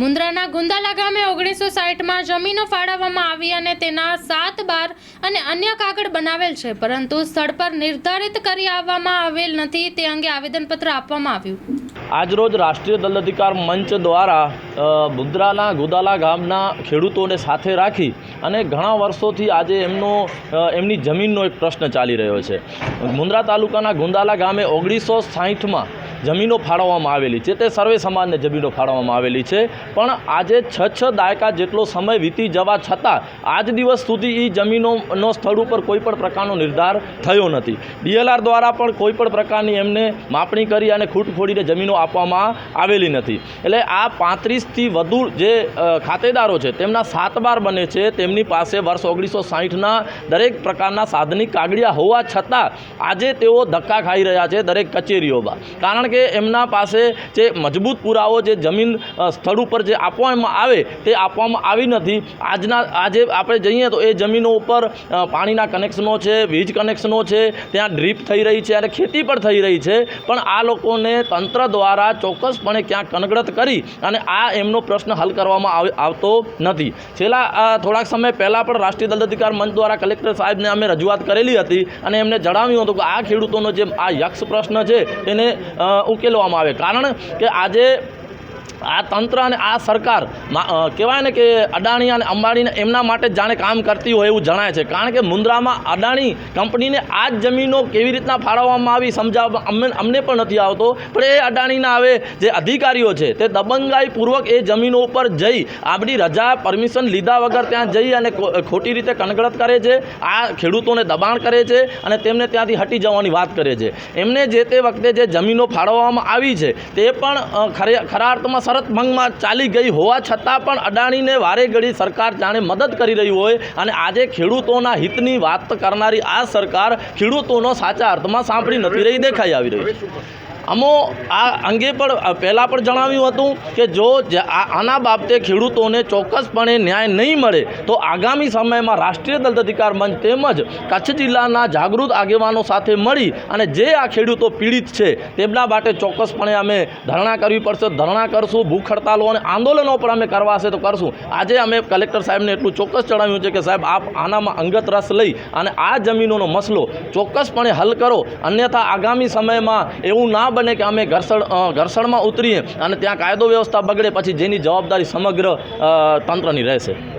મુન્દ્રાના ગુંદાલા ગામે ઓગણીસો સાઠમાં જમીનો ફાળવવામાં આવી અને તેના સાત બાર અને અન્ય કાગળ બનાવેલ છે. પરંતુ સ્થળ પર નિર્ધારિત કરી આવવામાં આવેલ નથી તે અંગે આવેદનપત્ર આપવામાં આવ્યું. આજરોજ રાષ્ટ્રીય દલ અધિકાર મંચ દ્વારા મુદ્રાના ગુદાલા ગામના ખેડૂતોને સાથે રાખી અને ઘણા વર્ષોથી આજે એમનો એમની જમીનનો એક પ્રશ્ન ચાલી રહ્યો છે. મુન્દ્રા તાલુકાના ગુંદાલા ગામે ઓગણીસો સાહીઠમાં જમીનો ફાળવવામાં આવેલી છે. તે સર્વે સમાજને જમીનો ફાળવવામાં આવેલી છે. પણ આજે છ છ દાયકા જેટલો સમય વીતી જવા છતાં આજ દિવસ સુધી એ જમીનોનો સ્થળ ઉપર કોઈ પણ પ્રકારનો નિર્ધાર થયો નથી. ડીએલઆર દ્વારા પણ કોઈ પણ પ્રકારની એમને માપણી કરી અને ખૂટ ખોડીને જમીનો આપવામાં આવેલી નથી. એટલે આ પાંત્રીસથી વધુ જે ખાતેદારો છે, તેમના સાત બાર બને છે. તેમની પાસે વર્ષ ઓગણીસો સાહીઠના દરેક પ્રકારના સાધનિક કાગળિયા હોવા છતાં આજે તેઓ ધક્કા ખાઈ રહ્યા છે દરેક કચેરીઓમાં. કારણ કે એમના પાસે જે મજબૂત પુરાવો, જે જમીન સ્થળ ઉપર જે આપવામાં આવે તે આપવામાં આવી નથી. આજના, આજે આપણે જઈએ તો એ જમીનો ઉપર પાણીના કનેક્શનો છે, વીજ કનેક્શનો છે, ત્યાં ડ્રીપ થઈ રહી છે અને ખેતી પણ થઈ રહી છે. પણ આ લોકોને તંત્ર દ્વારા ચોક્કસપણે ક્યાંક કનગડત કરી અને આ એમનો પ્રશ્ન હલ કરવામાં આવ- આવતો નથી. છેલ્લા થોડાક સમય પહેલાં પણ રાષ્ટ્રીય દલ અધિકાર મંચ દ્વારા કલેક્ટર સાહેબને અમે રજૂઆત કરેલી હતી અને એમને જણાવ્યું હતું કે આ ખેડૂતોનો જે આ યક્ષ પ્રશ્ન છે, તેને ઉકેલવામાં આવે. કારણ કે આજે આ તંત્ર અને આ સરકાર કહેવાય ને કે અદાણી અને અંબાણીને એમના માટે જાણે કામ કરતી હોય એવું જણાય છે. કારણ કે મુન્દ્રામાં અદાણી કંપનીને આ જ જમીનો કેવી રીતના ફાળવવામાં આવી સમજાવવા અમને અમને પણ નથી આવતો. પણ એ અદાણીના હવે જે અધિકારીઓ છે, તે દબંગાઈપૂર્વક એ જમીનો ઉપર જઈ આપણી રજા પરમિશન લીધા વગર ત્યાં જઈ અને ખોટી રીતે કનગડત કરે છે. આ ખેડૂતોને દબાણ કરે છે અને તેમને ત્યાંથી હટી જવાની વાત કરે છે. એમને જે તે વખતે જે જમીનો ફાળવવામાં આવી છે, તે પણ ખરે ખરા અર્થમાં શરત ભંગમાં ચાલી ગઈ હોવા છતાં પણ અદાણીને વારે ઘડી સરકાર જાણે મદદ કરી રહી હોય અને આજે ખેડૂતોના હિતની વાત કરનારી આ સરકાર ખેડૂતોનો સાચા અર્થમાં સાંભળી નથી રહી, દેખાઈ આવી રહી છે. અમો આ અંગે પણ પહેલાં પણ જણાવ્યું હતું કે જો આના બાબતે ખેડૂતોને ચોક્કસપણે ન્યાય નહીં મળે, તો આગામી સમયમાં રાષ્ટ્રીય દલિત અધિકાર મંચ તેમજ કચ્છ જિલ્લાના જાગૃત આગેવાનો સાથે મળી અને જે આ ખેડૂતો પીડિત છે, તેમના માટે ચોક્કસપણે અમે ધરણા કરવી પડશે, ધરણા કરશું, ભૂખ હડતાલો અને આંદોલનો પણ અમે કરવા હશે તો કરશું. આજે અમે કલેક્ટર સાહેબને એટલું ચોક્કસ જણાવ્યું છે કે સાહેબ, આપ આનામાં અંગત રસ લઈ અને આ જમીનોનો મસલો ચોક્કસપણે હલ કરો. અન્યથા આગામી સમયમાં એવું ના બને કે અમે ઘર્ષણ ઘર્ષણમાં ઉતરીએ અને ત્યાં કાયદો વ્યવસ્થા બગડે પછી જેની જવાબદારી સમગ્ર તંત્રની રહેશે.